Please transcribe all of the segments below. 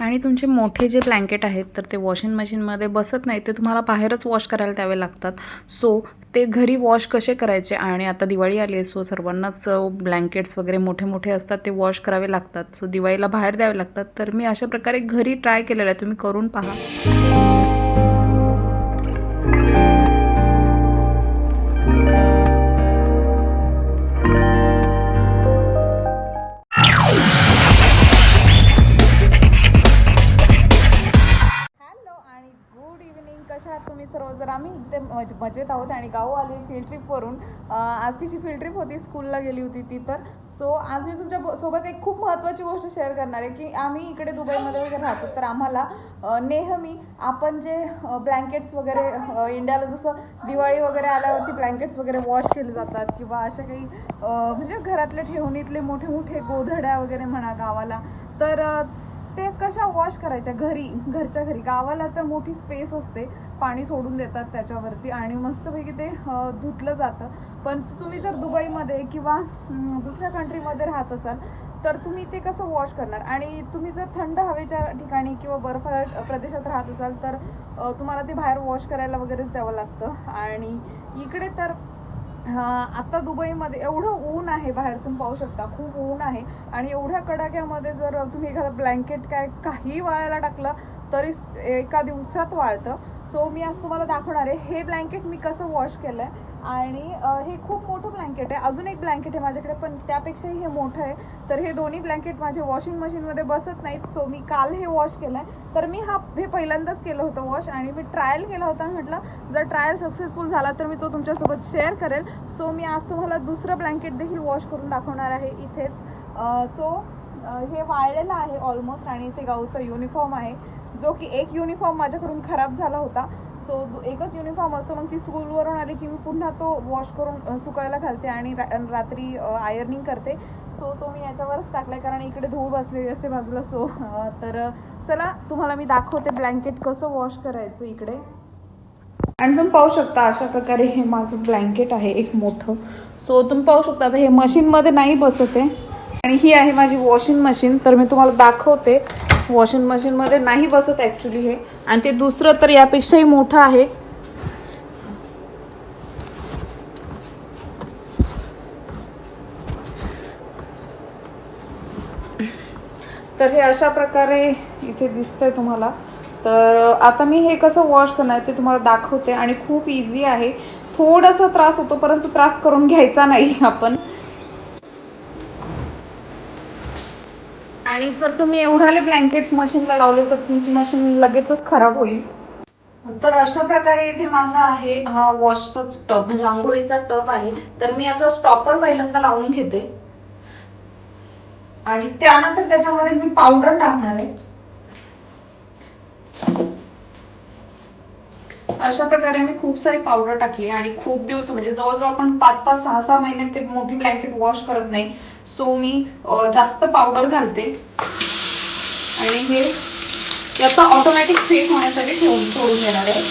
आणि तुमचे मोठे जे ब्लँकेट आहेत तर ते वॉशिंग मशीनमध्ये बसत नाही ते तुम्हाला बाहेरच वॉश करायला द्यावे लागतात. सो ते घरी वॉश कसे करायचे? आणि आता दिवाळी आली आहे सो सर्वांनाच ब्लँकेट्स वगैरे मोठे मोठे असतात ते वॉश करावे लागतात. सो दिवाळीला बाहेर द्यावे लागतात. तर मी अशा प्रकारे घरी ट्राय केलेलं आहे तुम्ही करून पहा. मज मजेत आहोत आणि गाव आली फील्ड ट्रिपवरून आज तिची फील्ड ट्रिप होती स्कूलला गेली होती ती तर. सो आज मी तुमच्यासोबत एक खूप महत्त्वाची गोष्ट शेअर करणार आहे की आम्ही इकडे दुबईमध्ये वगैरे राहतो तर आम्हाला नेहमी आपण जे ब्लँकेट्स वगैरे इंडियाला जसं दिवाळी वगैरे आल्यावरती ब्लँकेट्स वगैरे वॉश केले जातात किंवा अशा काही म्हणजे घरातल्या ठेवणीतले मोठे मोठे गोधड्या वगैरे म्हणा गावाला. तर ते कशा वॉश करायच्या घरी? घरच्या घरी. गावाला तर मोठी स्पेस असते. पाणी सोडून देतात त्याच्यावरती आणि मस्तपैकी ते धुतलं जातं. पण तुम्ही जर दुबईमध्ये किंवा दुसऱ्या कंट्रीमध्ये राहत असाल तर तुम्ही ते कसं वॉश करणार? आणि तुम्ही जर थंड हवेच्या ठिकाणी किंवा बर्फ प्रदेशात राहत असाल तर तुम्हाला ते बाहेर वॉश करायला वगैरेच द्यावं लागतं. आणि इकडे तर आता दुबईमध्ये एवढं ऊन आहे बाहेर तुम्ही पाहू शकता खूप ऊन आहे. आणि एवढ्या कडाक्यामध्ये जर तुम्ही एखादं ब्लँकेट काय काही वाळायला टाकलं तरी एका दिवसात वाळतं. सो मी आज तुम्हाला दाखवणार आहे हे ब्लँकेट मी कसं वॉश केलं आहे आणि हे खूप मोठं ब्लँकेट आहे. अजून एक ब्लँकेट आहे माझ्याकडे पण त्यापेक्षाही हे मोठं आहे. तर हे दोन्ही ब्लँकेट माझे वॉशिंग मशीनमध्ये बसत नाहीत. सो मी काल हे वॉश केलं आहे तर मी हा हे पहिल्यांदाच केलं होतं वॉश आणि मी ट्रायल केला होता. म्हटलं जर ट्रायल सक्सेसफुल झाला तर मी तो तुमच्यासोबत शेअर करेल. सो मी आज तुम्हाला दुसरं ब्लँकेट देखील वॉश करून दाखवणार आहे इथेच. सो हे वाळलेलं आहे ऑलमोस्ट आणि इथे गाऊचा युनिफॉर्म आहे. जो की एक युनिफॉर्म माझ्याकडून खराब झाला होता. सो एकच युनिफॉर्म असतो मग ती स्कूलवरून आली की मी पुन्हा तो वॉश करून सुकायला घालते आणि रा- रात्री आयर्निंग करते. सो तो मी याच्यावरच टाकलाय कारण इकडे धूळ बसलेली असते बाजूला सो तर चला तुम्हाला मी दाखवते ब्लँकेट कसं वॉश करायचं इकडे. आणि तुम्ही पाहू शकता अशा प्रकारे हे माझं ब्लँकेट आहे एक मोठं. सो तुम्ही पाहू शकता आता हे मशीनमध्ये नाही बसत आहे. आणि ही आहे माझी वॉशिंग मशीन तर मी तुम्हाला दाखवते. वॉशिंग मशीनमध्ये नाही बसत ॲक्च्युली हे. आणि ते दुसरं तर यापेक्षाही मोठं आहे. तर हे अशा प्रकारे इथे दिसतंय तुम्हाला. तर आता मी हे कसं वॉश करणार ते तुम्हाला दाखवते. आणि खूप इझी आहे. थोडासा त्रास होतो परंतु त्रास करून घ्यायचा नाही आपण. आणि जर तुम्ही एवढाले ब्लँकेट मशीनला लावले तर तुमची मशीन लगेचच खराब होईल. तर अशा प्रकारे इथे माझा आहे हा वॉशचाच टब म्हणजे आंघोळीचा टब आहे. तर मी आता स्टॉपर पहिल्यांदा लावून घेते. आणि त्यानंतर त्याच्यामध्ये मी पावडर टाकणार आहे. अशा प्रकारे मी खूप सारी पावडर टाकली आणि खूप दिवस म्हणजे जवळजवळ आपण पाच पाच सहा सहा महिने ते मोठी ब्लँकेट वॉश करत नाही. सो मी जास्त पावडर घालते. आणि हे याचा ऑटोमॅटिक सेट होण्यासाठी ठेवून सोडून देणार आहे.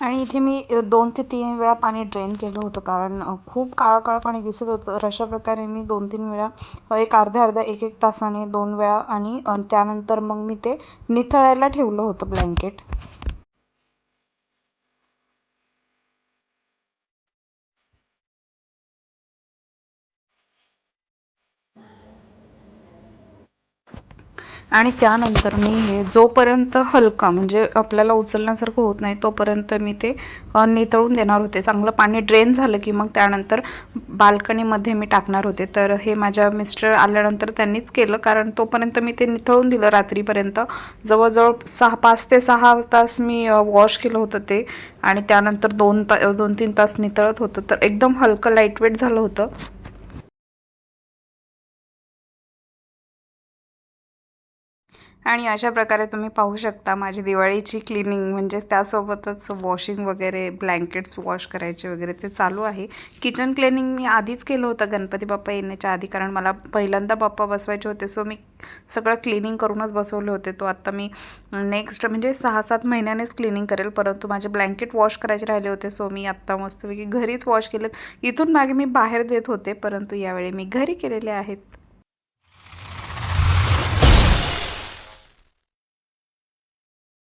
आणि इथे मी दोन ते तीन वेळा पाणी ड्रेन केलं होतं. कारण खूप काळं काळं पाणी दिसत होतं. तर अशा प्रकारे मी दोन तीन वेळा एक अर्ध्या अर्ध्या एक एक तासाने दोन वेळा आणि त्यानंतर मग मी ते निथळायला ठेवलं होतं ब्लँकेट आणि त्यानंतर मी हे जोपर्यंत हलका म्हणजे आपल्याला उचलण्यासारखं होत नाही तोपर्यंत मी ते नितळून देणार होते. चांगलं पाणी ड्रेन झालं की मग त्यानंतर बाल्कनीमध्ये मी टाकणार होते. तर हे माझ्या मिस्टर आल्यानंतर त्यांनीच केलं कारण तोपर्यंत मी ते निथळून दिलं. रात्रीपर्यंत जवळजवळ सहा पाच ते सहा तास मी वॉश केलं होतं ते. आणि त्यानंतर दोन ता दोन तीन तास नितळत होतं. तर एकदम हलकं लाईटवेट झालं होतं. आणि अशा प्रकारे तुम्ही पाहू शकता माझी दिवाळीची क्लिनिंग म्हणजे त्यासोबतच वॉशिंग वगैरे ब्लँकेट्स वॉश करायचे वगैरे ते चालू आहे. किचन क्लिनिंग मी आधीच केलं होतं. गणपती बाप्पा येण्याच्या आधी कारण मला पहिल्यांदा बाप्पा बसवायचे होते. सो मी सगळं क्लिनिंग करूनच बसवले होते. तो आत्ता मी नेक्स्ट म्हणजे सहा सात महिन्यानेच क्लिनिंग करेल. परंतु माझे ब्लँकेट वॉश करायचे राहिले होते. सो मी आत्ता मस्तपैकी घरीच वॉश केलेत. इथून मागे मी बाहेर देत होते परंतु यावेळी मी घरी केलेले आहेत.